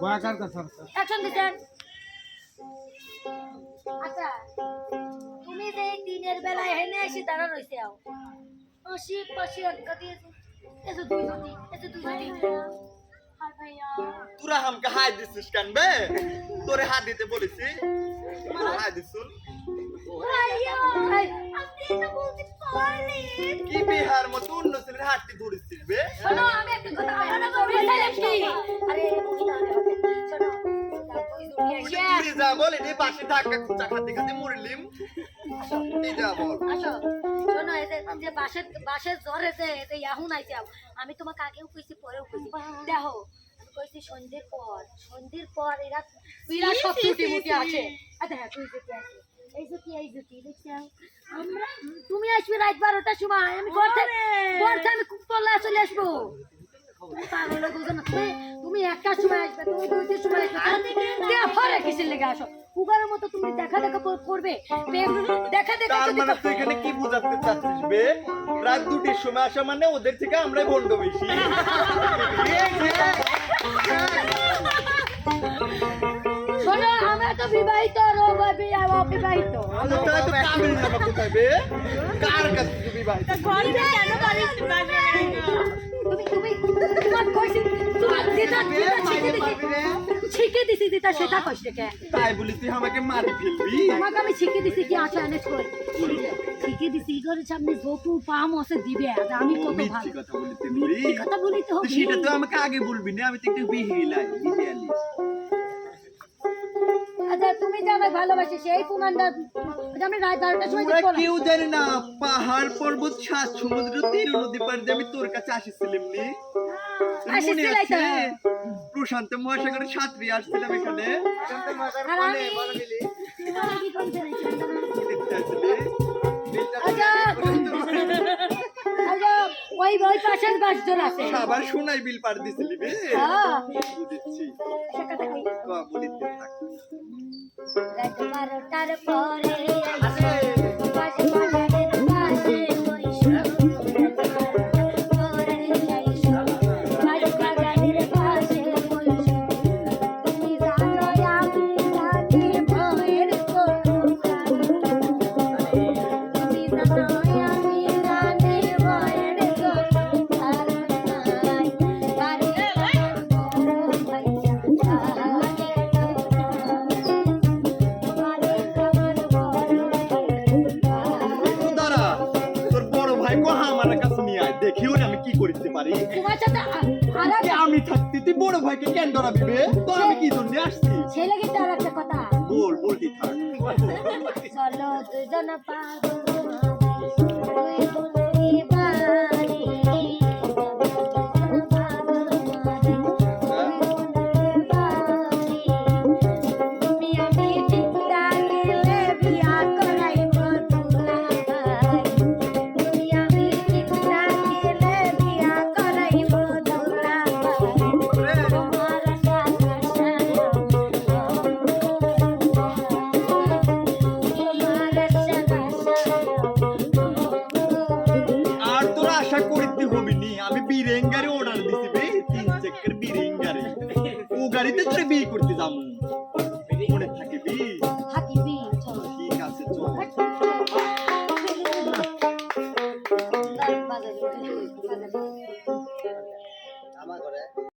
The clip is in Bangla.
ভয়াকার কথা অ্যাকশন দিছেন আচ্ছা তুমি যে দিনের বেলায় হেনে এসে দাঁড়া রইছে আও। পাশি পাশি আটকা দিয়েছে। এসে দুই জুটি এসে দুই জুটি আর ভাইয়া। তোরা আমাকে হাই দিছিস কেন বে? তোরে হাত দিতে বলেছি। হাই দিছুন। কি বিহার মতো অন্য ছেলের হাতটি ধরেছিস বে? আমি একটা কথা তুই যা বলে রে পাশে ধাক্কা খুঁচা খাতে খাতে মরিলিম যা বল শোনো যে যে বাসের জ্বরে যে আইছে আমি তোমাকে আগেও কইছি পরেও কইছি। দেখো আমি কইছি সন্ধ্যের পর সন্ধ্যের পর এরা এরা সব টুটি মুটি আসে আচ্ছা হ্যাঁ তুই যেতে আসে এই যে কি এই যে কি আমরা তুমি আসবে রাত বারোটার সময়। আমি ঘর থেকে ঘর থেকে আমি চলে আসব। তুমি পাগল হয়ে তুমি একটার সময় আসবে তুমি দুইটার সময় আসবে। কে ফরে কিসের লেগে আসো? কুকারের মতো তুমি দেখা দেখা করবে। দেখা দেখা তার মানে তুই এখানে কি বুঝাতে চাচ্ছিস বে? রাত দুটির সময় আসা মানে ওদের থেকে আমরাই ভন্ড বেশি। শোনো আমরা তো বিবাহিত রবি অবিবাহিত। কোথায় তো কামিল জামা কোথায় বে? কার কাছে তুই বিবাহিত? তুমি তুমি তোমার কইছি তোমার দিদা দিদা শিখে দিছি। শিখে দিছি দিদা সেটা কইছ কে? তাই বলি তুই আমাকে মারি ফেলবি। তোমাকে আমি শিখে দিছি কি আছে এনে কই? শিখে দিছি ঘরের সামনে যত পাম আছে দিবে আর আমি কত ভালো। কথা বলিতে বলি কথা বলিতে হবে সেটা তো আমাকে আগে বলবি না আমি তো একটু বিহিলাই বিহিয়ালি আচ্ছা তুমি যে আমায় ভালোবাসি সেই প্রমাণটা আমি রাত বারোটার সময় যে তোরা করলাম। কেউ জানে না পাহাড় পর্বত সাত সমুদ্র তীর নদী পার দিয়ে আমি তোর কাছে আসিছিলাম নি মনে আসিছিলাই তো। আছে প্রশান্ত মহাসাগরের সাঁতরি আসছিলাম এখানে আর আমি তোমার কি করতে রয়েছে? দেখতে আসলে আচ্ছা আচ্ছা ওই ওই পাশের বাসজন আছে আবার সোনাই বিল পার দিছিলি বে হ্যাঁ বুঝেছি বলিতে থাক। রাত বারোটার পরে দেখিও না আমি কি করতে পারি। তোমার সাথে আমি থাকতে তুই বড় ভাইকে কেন ডরাবি বে? তোর আমি কি জন্য আসছি? ছেলেকে তার একটা কথা। বল বলতি থাক। চলো দুজন পাগল। ও গাড়িতে করে বিয়ে করতে যাব।